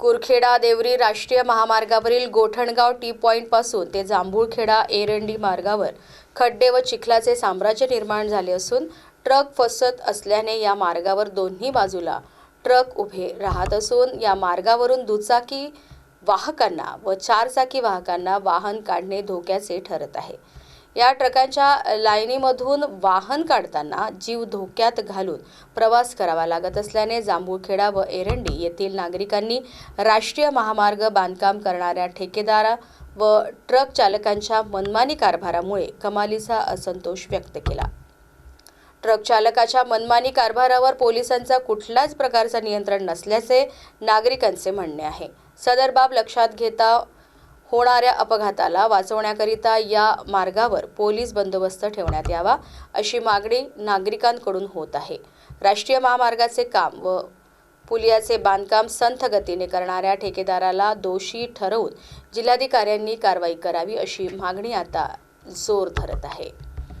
कुरखेडा देवरी राष्ट्रीय महामार्गावरील गोठणगाव टी पॉईंटपासून ते जांभूळखेडा एरंडी मार्गावर खड्डे व चिखलाचे साम्राज्य निर्माण झाले असून ट्रक फसत असल्याने या मार्गावर दोन्ही बाजूला ट्रक उभे राहत असून या मार्गावरून दुचाकी वाहकांना व चारचाकी वाहकांना वाहन काढणे धोक्याचे ठरत आहे. या ट्रकांच्या लाईनीमधून वाहन काढताना जीव धोक्यात घालून प्रवास करावा लागत असल्याने जांभूळखेडा व एरंडी येथील नागरिकांनी राष्ट्रीय महामार्ग बांधकाम करणाऱ्या ठेकेदार व ट्रक चालकांच्या मनमानी कारभारामुळे कमालीचा असंतोष व्यक्त केला. ट्रक चालकाच्या मनमानी कारभारावर पोलिसांचा कुठलाच प्रकारचा नियंत्रण नसल्याचे नागरिकांचे म्हणणे आहे. सदर बाब लक्षात घेता होणाऱ्या अपघाताला वाचवण्याकरिता या मार्गावर पोलीस बंदोबस्त ठेवण्यात यावा अशी मागणी नागरिकांकडून होत आहे. राष्ट्रीय महामार्गाचे काम व पुलियाचे बांधकाम संथ गतीने करणाऱ्या ठेकेदाराला दोषी ठरवून जिल्हाधिकाऱ्यांनी कारवाई करावी अशी मागणी आता जोर धरत आहे.